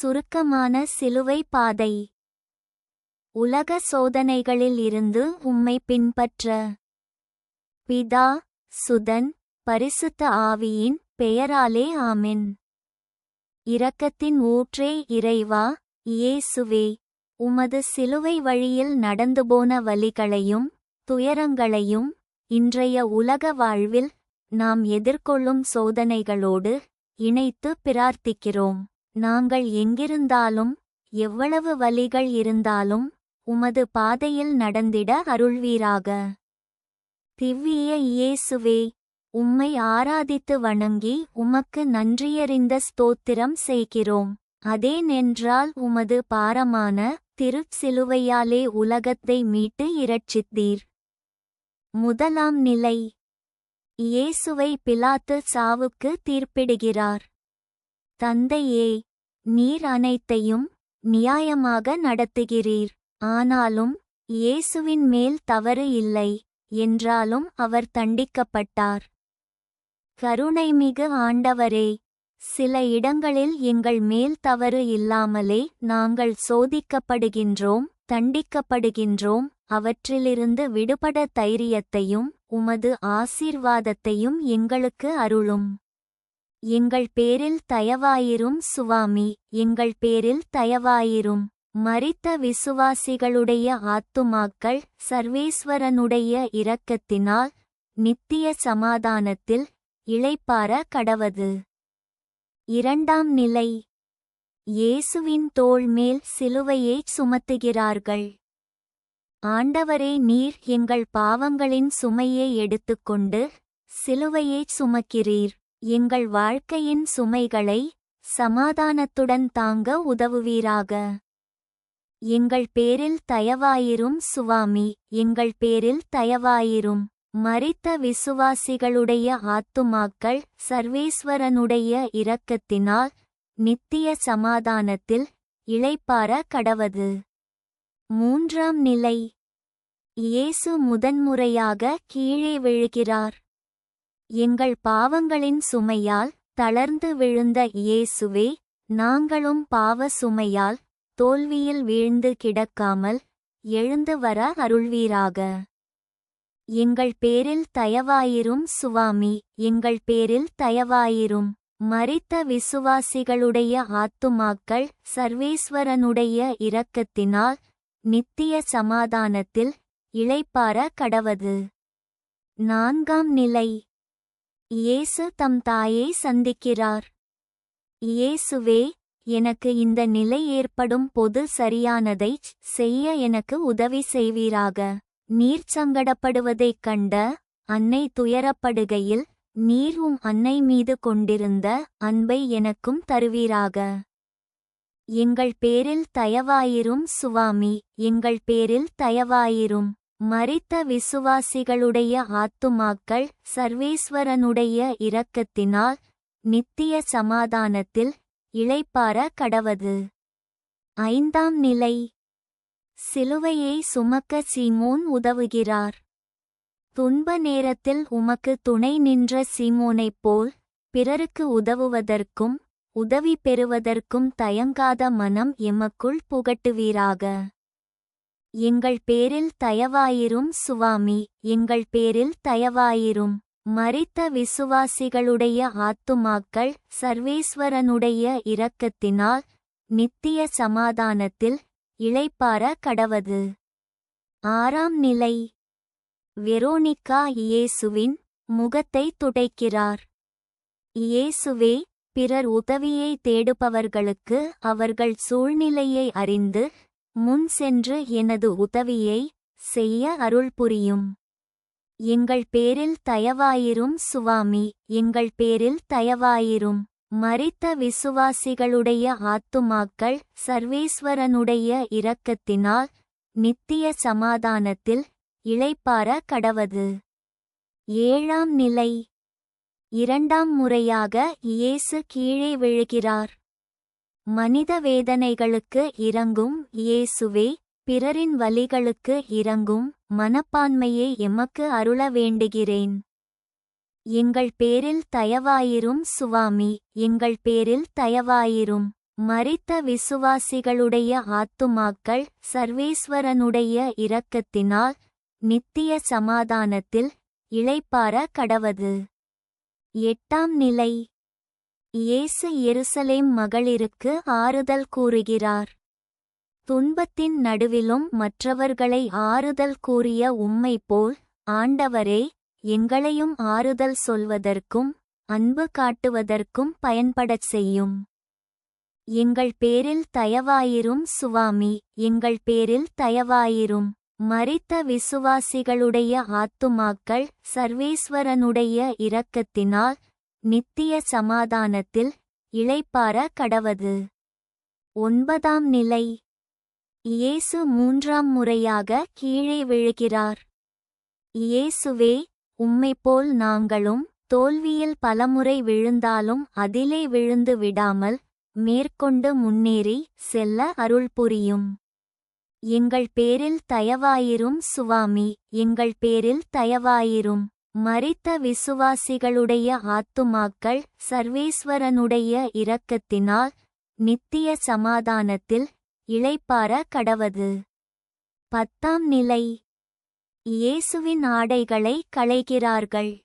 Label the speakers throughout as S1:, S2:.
S1: சுருக்கமான சிலுவை பாதை. உலக சோதனைகளில் இருந்து உம்மை பின்பற்ற. பிதா சுதன் பரிசுத்த ஆவியின் பெயராலே ஆமென். இரக்கத்தின் ஊற்றே இறைவா இயேசுவே. உமது சிலுவை வழியில் நடந்துபோன வழிகளையும் துயரங்களையும் இன்றைய உலக வாழ்வில் நாம் எதிர்கொள்ளும் சோதனைகளோடு இணைத்து பிரார்த்திக்கிறோம். நாங்கள் எங்கிருந்தாலும் எவ்வளவு வலிகள் இருந்தாலும் உமது பாதையில் நடந்திட அருள்வீராக. திவ்விய இயேசுவே உம்மை ஆராதித்து வணங்கி உமக்கு நன்றியறிந்த ஸ்தோத்திரம் செய்கிறோம். அதேனென்றால் உமது பாரமான திருச்சிலுவையாலே உலகத்தை மீட்டு இரட்சித்தீர். முதலாம் நிலை. இயேசுவை பிலாத்து சாவுக்கு தீர்ப்பிடுகிறார். தந்தையே நீர் அனைத்தையும் நியாயமாக நடத்துகிறீர். ஆனாலும் இயேசுவின் மேல் தவறு இல்லை என்றாலும் அவர் தண்டிக்கப்பட்டார். கருணைமிகு ஆண்டவரே சில இடங்களில் எங்கள் மேல் தவறு இல்லாமலே நாங்கள் சோதிக்கப்படுகின்றோம் தண்டிக்கப்படுகின்றோம் அவற்றிலிருந்து விடுபட தைரியத்தையும் உமது ஆசீர்வாதத்தையும் எங்களுக்கு அருளும். எங்கள் பேரில் தயவாயிரும் சுவாமி எங்கள் பேரில் தயவாயிரும். மரித்த விசுவாசிகளுடைய ஆத்துமாக்கள் சர்வேஸ்வரனுடைய இரக்கத்தினால் நித்திய சமாதானத்தில் இளைப்பார கடவது. இரண்டாம் நிலை. இயேசுவின் தோள் மேல் சிலுவையைச் சுமத்துகிறார்கள். ஆண்டவரே நீர் எங்கள் பாவங்களின் சுமையை எடுத்துக்கொண்டு சிலுவையைச் சுமக்கிறீர். எங்கள் வாழ்க்கையின் சுமைகளை சமாதானத்துடன் தாங்க உதவுவீராக. எங்கள் பேரில் தயவாயிரும் சுவாமி எங்கள் பேரில் தயவாயிரும். மறித்த விசுவாசிகளுடைய ஆத்துமாக்கள் சர்வேஸ்வரனுடைய இரக்கத்தினால் நித்திய சமாதானத்தில் இளைப்பார கடவது. மூன்றாம் நிலை. இயேசு முதன்முறையாக கீழே விழுகிறார். எங்கள் பாவங்களின் சுமையால் தளர்ந்து விழுந்த இயேசுவே நாங்களும் பாவ சுமையால் தோல்வியில் வீழ்ந்து கிடக்காமல் எழுந்து வர அருள்வீராக. எங்கள் பேரில் தயவாயிரும் சுவாமி எங்கள் பேரில் தயவாயிரும். மறித்த விசுவாசிகளுடைய ஆத்துமாக்கள் சர்வேஸ்வரனுடைய இரக்கத்தினால் நித்திய சமாதானத்தில் இளைப்பார கடவது. நான்காம் நிலை. இயேசு தம் தாயை சந்திக்கிறார். இயேசுவே எனக்கு இந்த நிலை ஏற்படும் பொது சரியானதைச் செய்ய எனக்கு உதவி செய்வீராக. நீர் சங்கடப்படுவதைக் கண்ட அன்னை துயரப்படுகையில் நீர் உம் அன்னை மீது கொண்டிருந்த அன்பை எனக்கும் தருவீராக. எங்கள் பேரில் தயவாயிரும் சுவாமி எங்கள் பேரில் தயவாயிரும். மறித்த விசுவாசிகளுடைய ஆத்துமாக்கள் சர்வேஸ்வரனுடைய இரக்கத்தினால் நித்திய சமாதானத்தில் இளைப்பார கடவது. ஐந்தாம் நிலை. சிலுவையை சுமக்க சீமோன் உதவுகிறார். துன்ப நேரத்தில் உமக்கு துணை நின்ற சீமோனைப் போல் பிறருக்கு உதவுவதற்கும் உதவி பெறுவதற்கும் தயங்காத மனம் எமக்குள் புகட்டுவீராக. எங்கள் பேரில் தயவாயிரும் சுவாமி எங்கள் பேரில் தயவாயிரும். மறித்த விசுவாசிகளுடைய ஆத்துமாக்கள் சர்வேஸ்வரனுடைய இரக்கத்தினால் நித்திய சமாதானத்தில் இளைப்பார கடவது. ஆறாம் நிலை. வெரோனிகா இயேசுவின் முகத்தை துடைக்கிறார். இயேசுவே பிறர் உதவியை தேடுபவர்களுக்கு அவர்கள் சூழ்நிலையை அறிந்து முன் சென்று எனது உதவியை செய்ய அருள் புரியும். எங்கள் பேரில் தயவாயிரும் சுவாமி எங்கள் பேரில் தயவாயிரும். மறித்த விசுவாசிகளுடைய ஆத்துமாக்கள் சர்வேஸ்வரனுடைய இரக்கத்தினால் நித்திய சமாதானத்தில் இளைப்பார கடவது. ஏழாம் நிலை. இரண்டாம் முறையாக இயேசு கீழே விழுகிறார். மனித வேதனைகளுக்கு இறங்கும் இயேசுவே பிறரின் வலிகளுக்கு இறங்கும் மனப்பான்மையை எமக்கு அருள வேண்டுகிறேன். எங்கள் பேரில் தயவாயிரும் சுவாமி எங்கள் பேரில் தயவாயிரும். மறித்த விசுவாசிகளுடைய ஆத்துமாக்கள் சர்வேஸ்வரனுடைய இரக்கத்தினால் நித்திய சமாதானத்தில் இளைப்பார கடவது. எட்டாம் நிலை. இயேசு எருசலேம் மகளிருக்கு ஆறுதல் கூறுகிறார். துன்பத்தின் நடுவிலும் மற்றவர்களை ஆறுதல் கூறிய உம்மை போல் ஆண்டவரே எங்களையும் ஆறுதல் சொல்வதற்கும் அன்பு காட்டுவதற்கும் பயன்படச் செய்யும். எங்கள் பேரில் தயவாயிரும் சுவாமி எங்கள் பேரில் தயவாயிரும். மறித்த விசுவாசிகளுடைய ஆத்துமாக்கள் சர்வேஸ்வரனுடைய இரக்கத்தினால் நித்திய சமாதானத்தில் இளைப்பார கடவது. ஒன்பதாம் நிலை. இயேசு மூன்றாம் முறையாக கீழே விழுகிறார். இயேசுவே உம்மைப்போல் நாங்களும் தோல்வியில் பலமுறை விழுந்தாலும் அதிலே விழுந்து விடாமல் மேற்கொண்டு முன்னேறி செல்ல அருள் புரியும். எங்கள் பேரில் தயவாயிரும் சுவாமி எங்கள் பேரில் தயவாயிரும். மறித்த விசுவாசிகளுடைய ஆத்துமாக்கள் சர்வேஸ்வரனுடைய இரக்கத்தினால் நித்திய சமாதானத்தில் இளைப்பார கடவது. பத்தாம் நிலை. இயேசுவின் ஆடைகளை களைகிறார்கள்.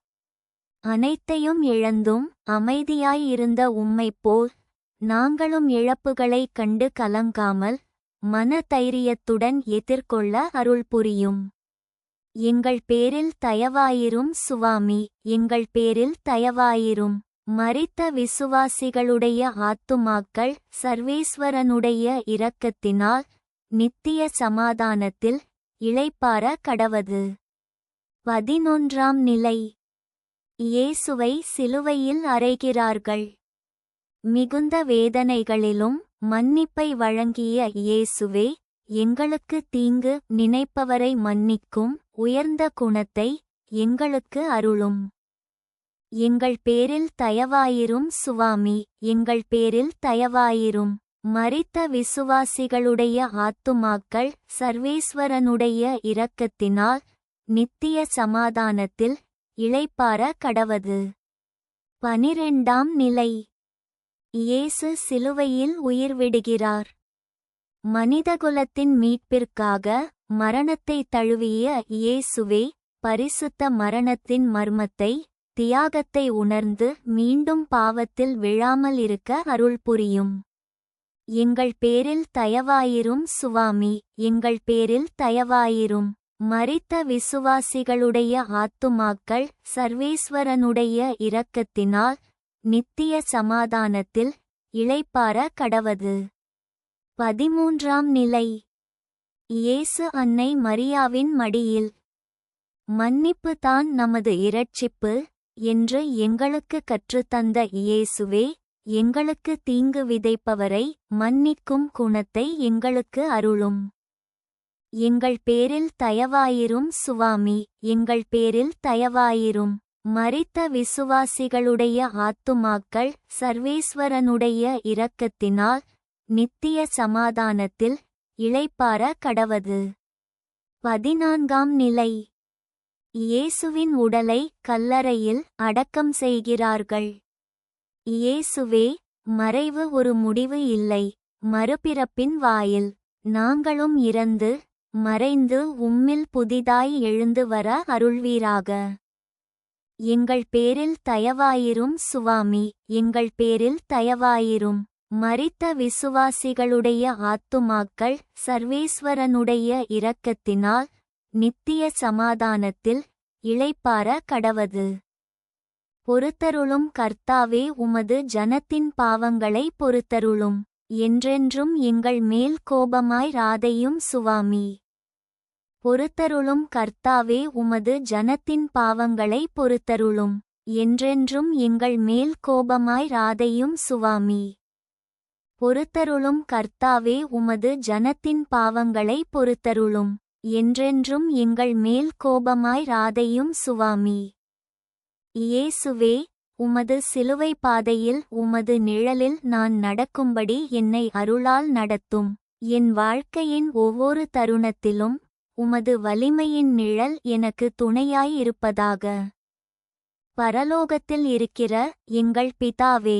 S1: அனைத்தையும் இழந்தும் அமைதியாயிருந்த உம்மைப் போல் நாங்களும் இழப்புகளைக் கண்டு கலங்காமல் மன தைரியத்துடன் எதிர்கொள்ள அருள் புரியும். எங்கள் பேரில் தயவாயிரும் சுவாமி எங்கள் பேரில் தயவாயிரும். மறித்த விசுவாசிகளுடைய ஆத்துமாக்கள் சர்வேஸ்வரனுடைய இரக்கத்தினால் நித்திய சமாதானத்தில் இளைப்பார கடவது. பதினொன்றாம் நிலை. இயேசுவை சிலுவையில் அறைகிறார்கள். மிகுந்த வேதனைகளிலும் மன்னிப்பை வழங்கிய இயேசுவே எங்களுக்கு தீங்கு நினைப்பவரை மன்னிக்கும் உயர்ந்த குணத்தை எங்களுக்கு அருளும். எங்கள் பேரில் தயவாயிரும் சுவாமி எங்கள் பேரில் தயவாயிரும். மறித்த விசுவாசிகளுடைய ஆத்துமாக்கள் சர்வேஸ்வரனுடைய இரக்கத்தினால் நித்திய சமாதானத்தில் இளைப்பார கடவது. பனிரெண்டாம் நிலை. இயேசு சிலுவையில் உயிர் விடுகிறார் மனிதகுலத்தின் மீட்பிற்காக மரணத்தை தழுவிய இயேசுவே பரிசுத்த மரணத்தின் மர்மத்தை தியாகத்தை உணர்ந்து மீண்டும் பாவத்தில் விழாமல் இருக்க அருள் புரியும். எங்கள் பேரில் தயவாயிரும் சுவாமி எங்கள் பேரில் தயவாயிரும். மரித்த விசுவாசிகளுடைய ஆத்துமாக்கள் சர்வேஸ்வரனுடைய இரக்கத்தினால் நித்திய சமாதானத்தில் இளைப்பார கடவது. பதிமூன்றாம் நிலை. இயேசு அன்னை மரியாவின் மடியில். மன்னிப்பு தான் நமது இரட்சிப்பு என்று எங்களுக்கு கற்றுத்தந்த இயேசுவே எங்களுக்கு தீங்கு விதைப்பவரை மன்னிக்கும் குணத்தை எங்களுக்கு அருளும். எங்கள் பேரில் தயவாயிரும் சுவாமி எங்கள் பேரில் தயவாயிரும். மறித்த விசுவாசிகளுடைய ஆத்துமாக்கள் சர்வேஸ்வரனுடைய இரக்கத்தினால் நித்திய சமாதானத்தில் இளைப்பார கடவது. பதினான்காம் நிலை. இயேசுவின் உடலை கல்லறையில் அடக்கம் செய்கிறார்கள். இயேசுவே மறைவு ஒரு முடிவு இல்லை மறுபிறப்பின் வாயில். நாங்களும் இறந்து மறைந்து உம்மில் புதிதாய் எழுந்து வர அருள்வீராக. எங்கள் பேரில் தயவாயிரும் சுவாமி எங்கள் பேரில் தயவாயிரும். மரித்த விசுவாசிகளுடைய ஆத்துமாக்கள் சர்வேஸ்வரனுடைய இரக்கத்தினால் நித்திய சமாதானத்தில் இளைப்பார கடவது. பொறுத்தருளும் கர்த்தாவே உமது ஜனத்தின் பாவங்களை பொறுத்தருளும். என்றென்றும் எங்கள் மேல் கோபமாய் ராதையும் சுவாமி. பொறுத்தருளும் கர்த்தாவே உமது ஜனத்தின் பாவங்களை பொறுத்தருளும். என்றென்றும் எங்கள் மேல் கோபமாய் ராதையும் சுவாமி. பொறுத்தருளும் கர்த்தாவே உமது ஜனத்தின் பாவங்களை பொறுத்தருளும். என்றென்றும் எங்கள் மேல் கோபமாய் ராதையும் சுவாமி. இயேசுவே உமது சிலுவை பாதையில் உமது நிழலில் நான் நடக்கும்படி என்னை அருளால் நடத்தும். என் வாழ்க்கையின் ஒவ்வொரு தருணத்திலும் உமது வலிமையின் நிழல் எனக்கு துணையாயிருப்பதாக பரலோகத்தில் இருக்கிற எங்கள் பிதாவே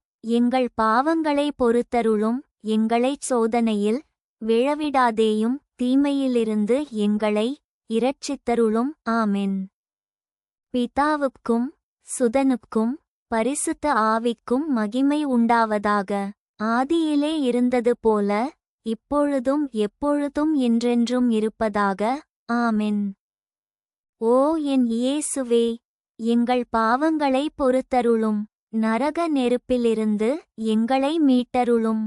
S1: எங்கள் பாவங்களை பொறுத்தருளும் எங்களைச் சோதனையில் விழவிடாதேயும் தீமையிலிருந்து எங்களை இரட்சித்தருளும். ஆமென். பிதாவுக்கும் சுதனுக்கும் பரிசுத்த ஆவிக்கும் மகிமை உண்டாவதாக. ஆதியிலே இருந்தது போல இப்பொழுதும் எப்பொழுதும் என்றென்றும் இருப்பதாக. ஆமென். ஓ என் இயேசுவே எங்கள் பாவங்களை பொறுத்தருளும் நரக நெருப்பிலிருந்து எங்களை மீட்டருளும்.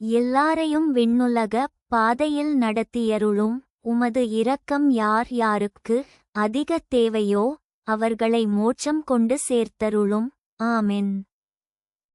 S1: எல்லாரையும் விண்ணுலக பாதையில் நடத்தியருளும். உமது இரக்கம் யார் யாருக்கு அதிக தேவையோ அவர்களை மோட்சம் கொண்டு சேர்த்தருளும். ஆமென்.